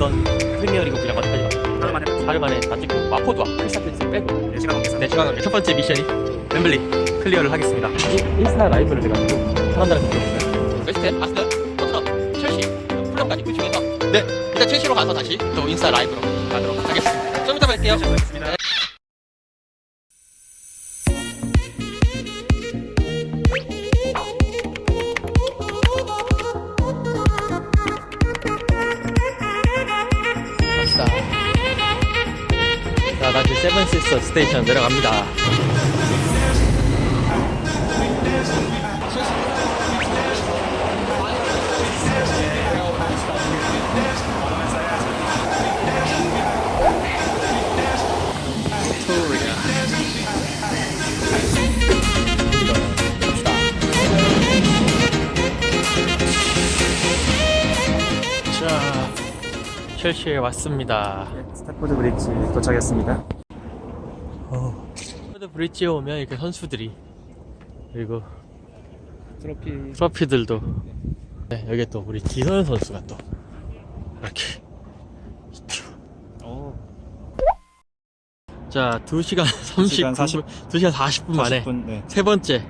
런던 프리미어리그 어디까지 가? 하루 만에 4일 만에 다 찍고 마포도 크리스탈 빼고 4시간 넘게 네 시간 넘게 첫 번째 미션이 웸블리 클리어를 하겠습니다. 이- 인스타 라이브를 해가지고 사람들한테 물어보면 웨스트햄, 아스널, 토트넘, 첼시, 풀럼까지 그 중에서 네. 일단 첼시로 가서 다시 또 인스타 라이브로 가도록 하겠습니다. 좀 이따 뵐게요. 하 세븐시스터 스테이션 내려갑니다 자 첼시에 왔습니다 네, 스타포드 브릿지 도착했습니다. 어. 브릿지에 오면 이렇게 선수들이 그리고 트로피 트로피들도 네, 여기 또 우리 기선 선수가 또 이렇게 있죠. 오, 자 2시간 2시간 39분 2시간 40분 만에 40분, 네. 세 번째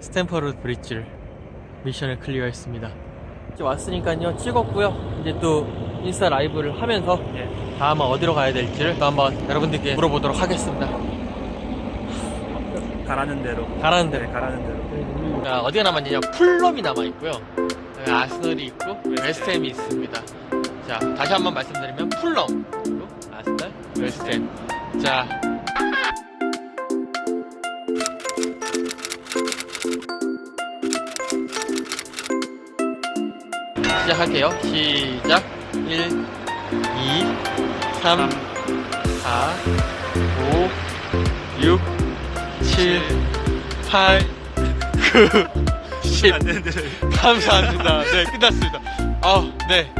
스탠퍼드 브릿지를 미션을 클리어했습니다. 이제 왔으니까요 찍었고요. 이제 또 인스타 라이브를 하면서 예. 다음은 어디로 가야 될지를 또 한번 여러분들께 물어보도록 하겠습니다. 가라는 대로. 가라는 네, 대로. 가라는 대로. 자, 어디가 남았냐? 풀럼이 남아있고요. 아스널이 있고, 웨스트햄이 있습니다. 자, 다시 한번 말씀드리면 풀럼, 아스널, 웨스트햄. 자. 시작할게요. 시작. 1, 2, 3, 4, 5, 6, 7, 8, 9, 10. 안 되는데. 감사합니다. 네, 끝났습니다. 아, 네.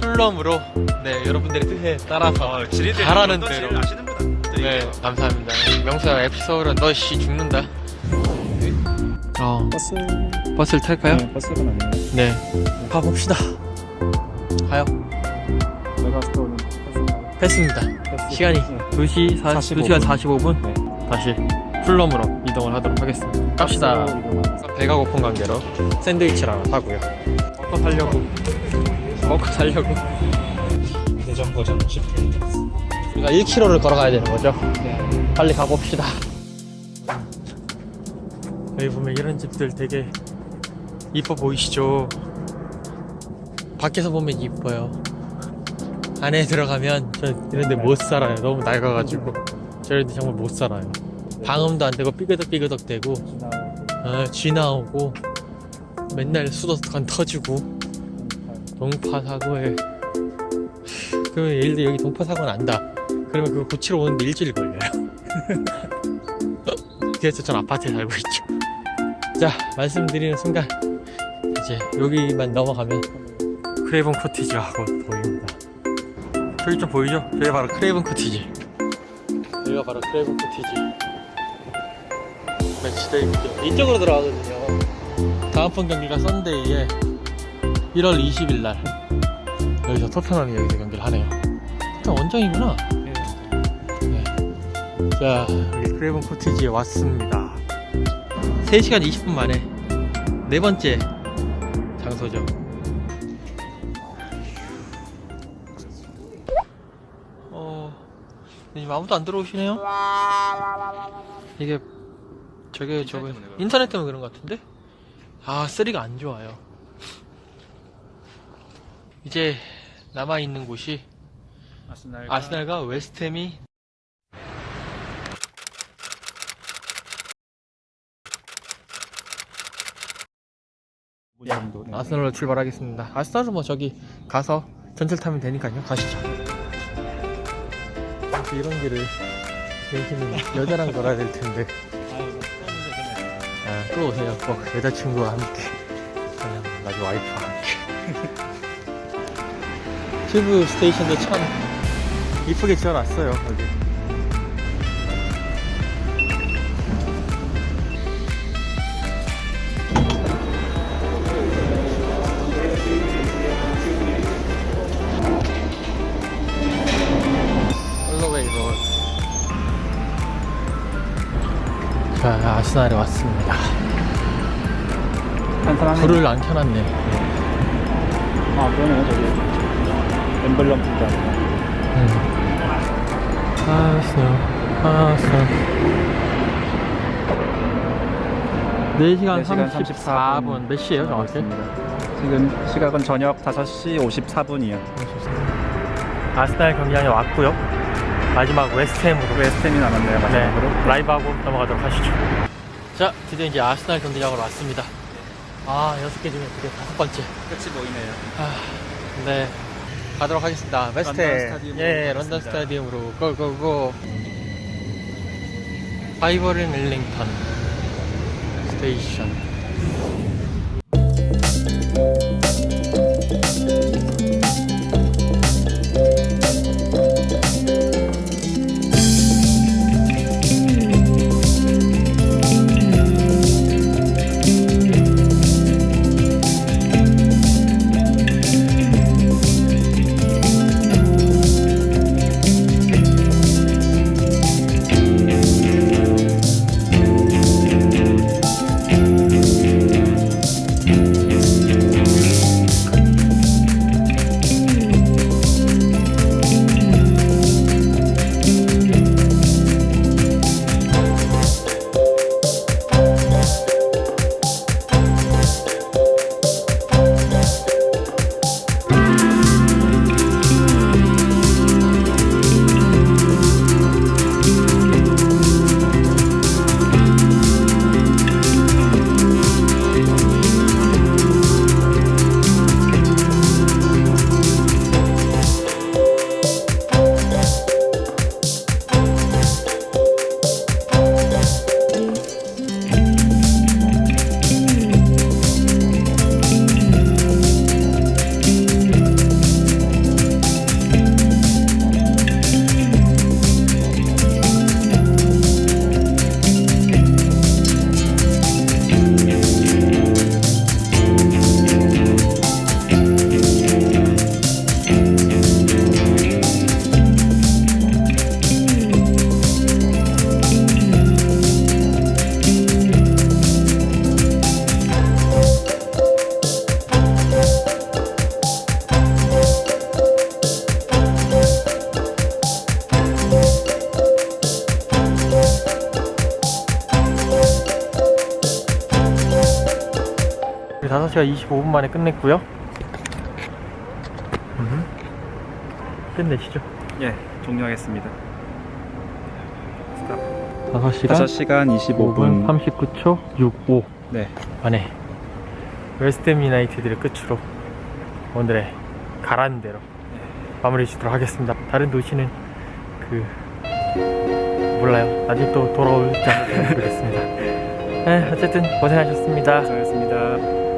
풀럼으로, 네, 여러분들의 뜻에 따라서 지리대 잘하는 대로. 네, 감사합니다. 명수야, 에피소드는 너씨 죽는다. 어, 버스. 버스를 탈까요? 네, 버스가 맞네요. 네. 가봅시다. 가요. 버스가 패스입니다. 패스. 시간이 네. 2시 40, 45 2시간 분. 45분. 네. 다시 풀럼으로 이동을 하도록 하겠습니다. 갑시다. 배가 고픈 관계로 샌드위치를 하나 사고요. 먹고 살려고. 먹고 살려고. 대전 버전 10분. 우리가 1km를 걸어가야 되는 거죠. 네. 빨리 가봅시다. 여기 보면 이런 집들 되게 이뻐 보이시죠? 밖에서 보면 이뻐요. 안에 들어가면 저 이런데 못 살아요. 너무 낡아가지고 저런데 정말 못 살아요. 방음도 안 되고 삐그덕삐그덕 되고 아, 쥐 나오고 맨날 수도관 터지고 동파 사고에 그러면 예를 들어 여기 동파 사고 난다. 그러면 그거 고치러 오는데 일주일 걸려요. 그래서 전 아파트에 살고 있죠. 자, 말씀드리는 순간 이제 여기만 넘어가면 크레이븐 코티지하고 보입니다. 저기 좀 보이죠? 저기 바로 크레이븐 코티지. 여기가 바로 크레이븐 코티지. 매치되어 있고요. 이쪽으로 들어가거든요. 다음 번 경기가 썬데이에 1월 20일 날 여기서 토트넘이 여기서 경기를 하네요. 토트넘 원정이구나. 네. 자, 여기 크레이븐 코티지에 왔습니다. 3시간 20분 만에 네 번째 장소죠. 지금 아무도 안 들어오시네요? 이게, 저게, 때문에 그래요. 인터넷 때문에 그런 것 같은데? 아, 쓰리가 안 좋아요. 이제 남아 있는 곳이 아스날과 아스날과 웨스트햄이. 네. 아스널로 출발하겠습니다. 아스널은 뭐 저기 가서 전철 타면 되니까요. 가시죠. 혹시 이런 길을 여기는 여자랑 걸어야 될 텐데 아, 또 오세요. 꼭 여자친구와 함께 그냥 나중에 와이프와 함께 튜브 스테이션도 참 이쁘게 지어놨어요. 여기 아스날에 왔습니다. 한산하네. 불을 안 켜놨네. 아 그러네 저기 엠블럼 진짜. 음. 아스널, 아스널. 4시간 4시간 34분. 몇 시에요, 정확히? 지금 시각은 저녁 5시 54분이요. 아스날 경기장에 왔고요. 마지막 웨스트햄으로 웨스템이 남았네요 네, 마지막으로. 라이브하고 넘어가도록 하시죠. 자, 드디어 이제 아스날 경기장으로 왔습니다. 아, 여섯 개 중에 드디어 다섯 번째. 끝이 보이네요. 아, 네. 가도록 하겠습니다. 웨스트. 런던 스타디움으로 예, 가겠습니다. 런던 스타디움으로 고고고. 하이버린 일링턴 스테이션. 5시간 25분 만에 끝냈고요. 음. 끝내시죠. 예, 종료하겠습니다. 5시간 5시간 5분 25분. 39초 65 네. 만에 웨스트햄 유나이티드를 끝으로 오늘의 가라는 대로 마무리 짓도록 하겠습니다. 다른 도시는 그 몰라요. 나중에 또 돌아올지 않을지 모르겠습니다. 네, 어쨌든 고생하셨습니다. 수고하셨습니다.